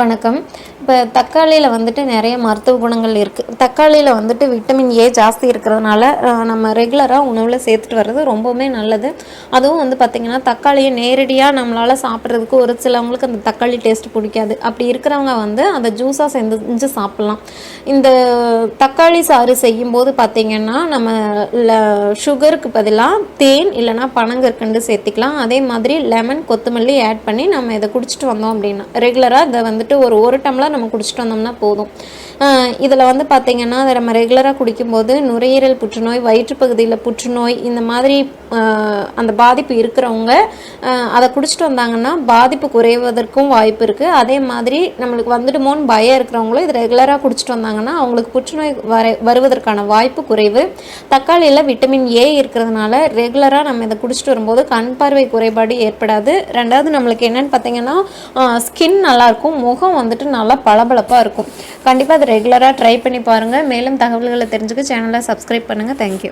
வணக்கம். இப்போ தக்காளியில் வந்துட்டு நிறைய மருத்துவ குணங்கள் இருக்குது தக்காளியில் வந்துட்டு விட்டமின் ஏ ஜாஸ்தி இருக்கிறதுனால நம்ம ரெகுலராக உணவில் சேர்த்துட்டு வர்றது ரொம்பவுமே நல்லது. அதுவும் வந்து பார்த்திங்கன்னா தக்காளியை நேரடியாக நம்மளால் சாப்பிட்றதுக்கு ஒரு சிலவங்களுக்கு அந்த தக்காளி டேஸ்ட் பிடிக்காது. அப்படி இருக்கிறவங்க வந்து அதை ஜூஸாக செஞ்சு சாப்பிட்லாம். இந்த தக்காளி சாறு செய்யும்போது பார்த்திங்கன்னா நம்ம சுகருக்கு பதிலாக தேன் இல்லைன்னா பனங்கற்கண்டு சேர்த்திக்கலாம். அதே மாதிரி லெமன் கொத்தமல்லி ஆட் பண்ணி நம்ம இதை குடிச்சிட்டு வந்தோம் அப்படின்னா ரெகுலராக இதை வந்து வந்துட்டு ஒரு ஒரு டம்ளர் நம்ம குடிச்சிட்டு வந்தோம்னா போதும். இதில் வந்து பார்த்திங்கன்னா அதை நம்ம ரெகுலராக குடிக்கும்போது நுரையீரல் புற்றுநோய் வயிற்றுப்பகுதியில் புற்றுநோய் இந்த மாதிரி அந்த பாதிப்பு இருக்கிறவங்க அதை குடிச்சிட்டு வந்தாங்கன்னா பாதிப்பு குறைவதற்கும் வாய்ப்பு இருக்குது அதே மாதிரி நம்மளுக்கு வந்துடுமோன்னு பயம் இருக்கிறவங்களும் இது ரெகுலராக குடிச்சிட்டு வந்தாங்கன்னா அவங்களுக்கு புற்றுநோய் வர வருவதற்கான வாய்ப்பு குறைவு. தக்காளியில் விட்டமின் ஏ இருக்கிறதுனால ரெகுலராக நம்ம இதை குடிச்சிட்டு வரும்போது கண் பார்வை குறைபாடு ஏற்படாது. ரெண்டாவது நம்மளுக்கு என்னன்னு பார்த்தீங்கன்னா ஸ்கின் நல்லாயிருக்கும் முகம் வந்துட்டு நல்லா பளபளப்பாக இருக்கும். கண்டிப்பாக அதை ரெகுலராக ட்ரை பண்ணி பாருங்கள் மேலும் தகவல்களை தெரிஞ்சுக்க சேனலை சப்ஸ்கிரைப் பண்ணுங்கள் தேங்க்யூ